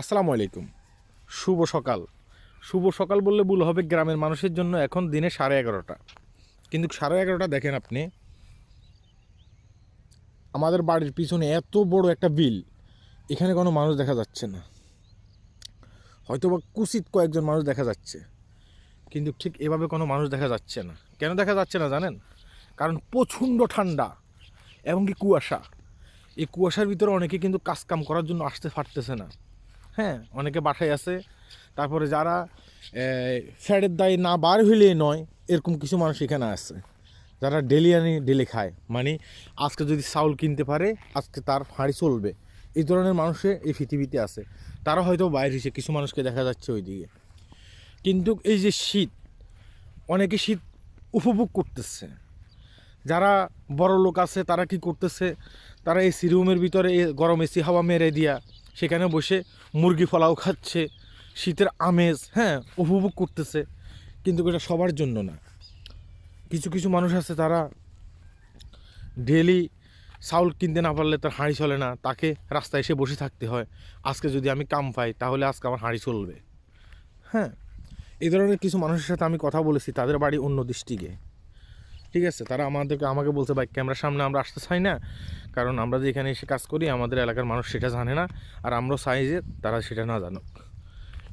আসসালামু আলাইকুম। শুভ সকাল। শুভ সকাল বললে ভুল হবে, গ্রামের মানুষের জন্য এখন দিনে সাড়ে এগারোটা। কিন্তু সাড়ে এগারোটা দেখেন আপনি, আমাদের বাড়ির পিছনে এত বড় একটা বিল, এখানে কোনো মানুষ দেখা যাচ্ছে না। হয়তো বা কুচিত কয়েকজন মানুষ দেখা যাচ্ছে, কিন্তু ঠিক এভাবে কোনো মানুষ দেখা যাচ্ছে না। কেন দেখা যাচ্ছে না জানেন? কারণ প্রচণ্ড ঠান্ডা এবং কি কুয়াশা। এই কুয়াশার ভিতরে অনেকে কিন্তু কাজকাম করার জন্য আসতে পারতেছে না। হ্যাঁ অনেকে বাসায় আছে। তারপরে যারা ফ্যাটের দায় না বার হইলে নয়, এরকম কিছু মানুষ এখানে আছে। যারা ডেলি আনি ডেলি খায়। মানে আজকে যদি চাউল কিনতে পারে, আজকে তার হাঁড়ি চলবে। এই ধরনের মানুষে এই পৃথিবীতে আছে। তারা হয়তো বাইরে এসে কিছু মানুষকে দেখা যাচ্ছে ওইদিকে। কিন্তু এই যে শীত, অনেকে শীত উপভোগ করতেছে। যারা বড় লোক আছে, তারা কি করতেছে? তারা এসি রুমের ভিতরে গরম এসি হাওয়া মেরে দিয়া সেখানে বসে মুরগি ফলাও খাচ্ছে, শীতের আমেজ হ্যাঁ উপভোগ করতেছে। কিন্তু এটা সবার জন্য না। কিছু কিছু মানুষ আছে তারা ডেলি চাউল কিনতে না পারলে তার হাঁড়ি চলে না, তাকে রাস্তায় এসে বসে থাকতে হয়। আজকে যদি আমি কাম পাই, তাহলে আজকে আমার হাঁড়ি চলবে। হ্যাঁ এই ধরনের কিছু মানুষের সাথে আমি কথা বলেছি, তাদের বাড়ি অন্য দৃষ্টিকে। ঠিক আছে, তারা আমাদেরকে, আমাকে বলছে বাইক ক্যামেরার সামনে আমরা আসতে চাই না। কারণ আমরা যে এখানে এসে কাজ করি, আমাদের এলাকার মানুষ সেটা জানে না। আর আমরাও চাই যে তারা সেটা না জানুক।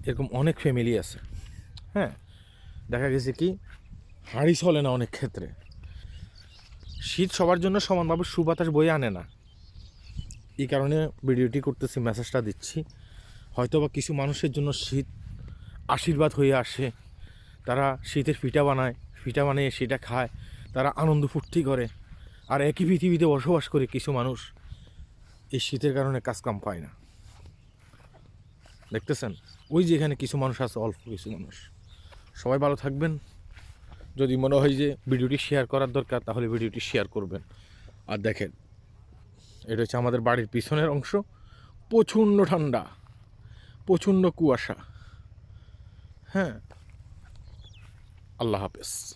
এরকম অনেক ফ্যামিলি আছে। হ্যাঁ দেখা গেছে কি, হাঁড়ি চলে না অনেক ক্ষেত্রে। শীত সবার জন্য সমানভাবে সুবাতাস বয়ে আনে না। এই কারণে ভিডিওটি করতেছি, মেসেজটা দিচ্ছি। হয়তো বা কিছু মানুষের জন্য শীত আশীর্বাদ হয়ে আসে। তারা শীতের পিঠা বানায় ফিটা বানিয়ে সেটা খায়। তারা আনন্দ ফুর্তি করে। আর একই পৃথিবীতে বসবাস করে কিছু মানুষ এই শীতের কারণে কাজকাম পায় না। দেখতেছেন? ওই যে এখানে কিছু মানুষ আছে, অল্প কিছু মানুষ। সবাই ভালো থাকবেন। যদি মনে হয় যে ভিডিওটি শেয়ার করার দরকার, তাহলে ভিডিওটি শেয়ার করবেন। আর দেখেন, এটা হচ্ছে আমাদের বাড়ির পিছনের অংশ। প্রচণ্ড ঠান্ডা, প্রচণ্ড কুয়াশা। হ্যাঁ? আল্লাহ হাফেজ।